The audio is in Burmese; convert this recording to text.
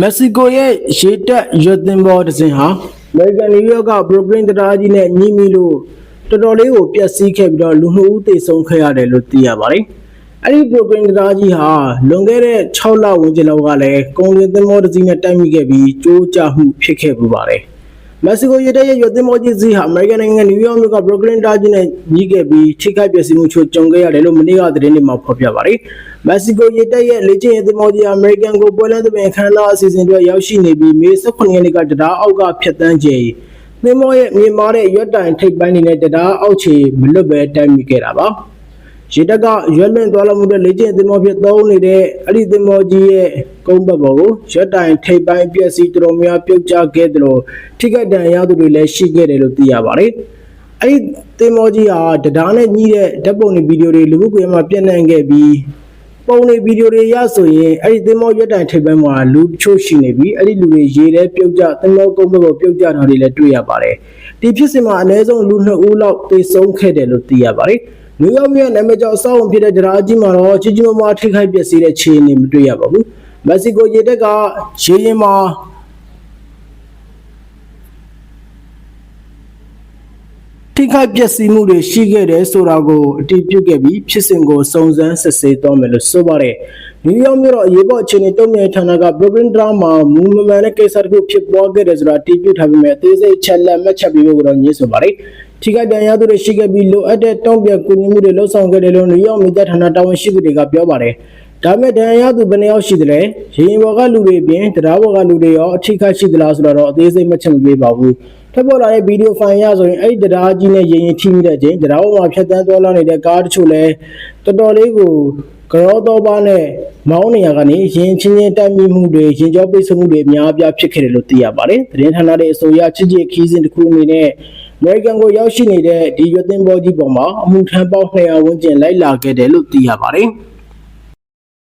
မက္ဆီကိုရဲ့ရေတပ်ရွတ်သင်္ဘောတစ်စင်းဟာအမေရိကန်နယူးယောက်ကဘရုကလင်တရားကြီးနဲ့ညှိမိလို့တော်တော်လေးကိုပျက်စီးခဲ့ပြီးတော့လူမှုဦးသေဆုံးခဲ့ရတယ်လို့သိရပါတယ်။အဲ့ဒီဘရုကလင်တရားကြီးဟာလွန်ခဲ့တဲ့6လဝန်းကျင်လောက်ကလည်းကုန်လင်သင်္ဘောတစ်စီးနဲ့တိုက်မိခဲ့ပြီးကြိုးကြမှုဖြစ်ခဲ့ပူပါတယ်။ မက္ဆီကိုရေတပ်ရဲ့ရွတ်သင်္ဘောကြီးစီးဟာအမေရိကန်နိုင်ငံနယူးယောက်မြို့ကဘရုကလင်တာကြီးနဲ့ညီးခဲ့ပြီးထိခိုက်ပျက်စီးမှုချို့ကြုံခဲ့ရတယ်လို့မနေ့ကသတင်းတွေမှာဖော်ပြပါတယ်။မက္ဆီကိုရေတပ်ရဲ့လေ့ကျင့်ရေးသင်္ဘောကြီးဟာအမေရိကန်ကိုပွဲလန်းသဘင်အခမ်းအနားအစီအစဉ်တွေရောက်ရှိနေပြီးမေ18ရက်နေ့ကတရားအောက်ကဖျက်တမ်းချိန်သင်္ဘောရဲ့မြေမားတဲ့ရွက်တိုင်ထိပ်ပိုင်းနေတဲ့တရားအောက်ခြေမလွတ်ပဲတိုက်မိခဲ့တာပါ။ ရေတပ်ကရွက်လွင့်သွားလာမှုတဲ့လေ့ကျင့်သင်္ဘောဖြစ်သုံးနေတဲ့အဲ့ဒီသင်္ဘောကြီးရဲ့ကုန်းဘက်ပေါ်ကိုရွက်တိုင်ထိပ်ပိုင်းပျက်စီးတော်တော်များပြုတ်ကျခဲ့တယ်လို့ထိခိုက်ဒဏ်ရာရသူတွေလည်းရှိခဲ့တယ်လို့သိရပါတယ်။အဲ့ဒီသင်္ဘောကြီးဟာတရားနဲ့ညီးတဲ့ဓာတ်ပုံတွေဗီဒီယိုတွေလူမှုကွန်ရက်မှာပြန့်နှံ့ခဲ့ပြီးပုံတွေဗီဒီယိုတွေရဆိုရင်အဲ့ဒီသင်္ဘောရွက်တိုင်ထိပ်ပိုင်းမှာလူတချို့ရှိနေပြီးအဲ့ဒီလူတွေရေထဲပြုတ်ကျသင်္ဘောကုန်းဘက်ကိုပြုတ်ကျတာတွေလည်းတွေ့ရပါတယ်။ဒီဖြစ်စဉ်မှာအနည်းဆုံးလူ2ဦးလောက်သေဆုံးခဲ့တယ်လို့သိရပါတယ်။ နယူးယောက်မြို့နာမည်ကျော်အဆောက်အုံဖြစ်တဲ့တရားကြီးမှာတော့ကြီးကြီးမားမားထိခိုက်ပျက်စီးတဲ့ခြေအနေမတွေ့ရပါဘူး။မက္ဆီကိုရေတပ်ကရေရင်မှာ ထိခိုက်ပျက်စီးမှုတွေရှိခဲ့တယ်ဆိုတာကိုအတည်ပြုခဲ့ပြီးဖြစ်စဉ်ကိုစုံစမ်းစစ်ဆေးသွားမယ်လို့ဆိုပါတယ်။နယူးယောက်မြို့တော်အရေးပေါ်အခြေအနေတုံ့ပြန်ဌာနက Brooklyn Drama မှာမူမမှန်တဲ့ကိစ္စတစ်ခုဖြစ်ပွားခဲ့တယ်ဆိုတာအတည်ပြုထားပေမဲ့အသေးစိတ်ချက်လက်မှတ်ချက်ပေးဖို့ကတော့ညှိဆိုပါတယ်။ထိခိုက်ဒဏ်ရာသူတွေရှိခဲ့ပြီးလိုအပ်တဲ့တုံ့ပြန်ကူညီမှုတွေလှုပ်ဆောင်ခဲ့တယ်လို့နယူးယောက်မြို့ဌာနတာဝန်ရှိသူတွေကပြောပါတယ်။ ဒါမဲ့ဒဏ်ရာရသူဘယ်နှယောက်ရှိသလဲ။ရေရင်ဘော်ကလူတွေအပြင်တရားဘော်ကလူတွေရောအထိခိုက်ရှိသလားဆိုတော့အသေးစိတ်မှတ်ချက်မပေးပါဘူး။ထပ်ပေါ်လာတဲ့ဗီဒီယိုဖိုင်ရဆိုရင်အဲ့ဒီတရားကြီးနဲ့ရင်ရင်ထိမိတဲ့အချိန်တရားဘော်မှာဖြတ်တန်းသွားလာနေတဲ့ကားတချို့လည်းတော်တော်လေးကိုကြောတော့ပါနဲ့မောင်းနေရကနေရင်ချင်းချင်းတိုက်မိမှုတွေရင်ကြောပိတ်ဆို့မှုတွေအများအပြားဖြစ်ခဲ့တယ်လို့သိရပါတယ်။သတင်းဌာနတွေအဆိုအရချစ်ချစ်ခီးစဉ်တစ်ခုအနေနဲ့အမေရိကန်ကိုရောက်ရှိနေတဲ့ဒီရွက်သင်းဘောကြီးပေါ်မှာအမှုထမ်းပေါင်း200ဝန်းကျင်လိုက်လာခဲ့တယ်လို့သိရပါတယ်။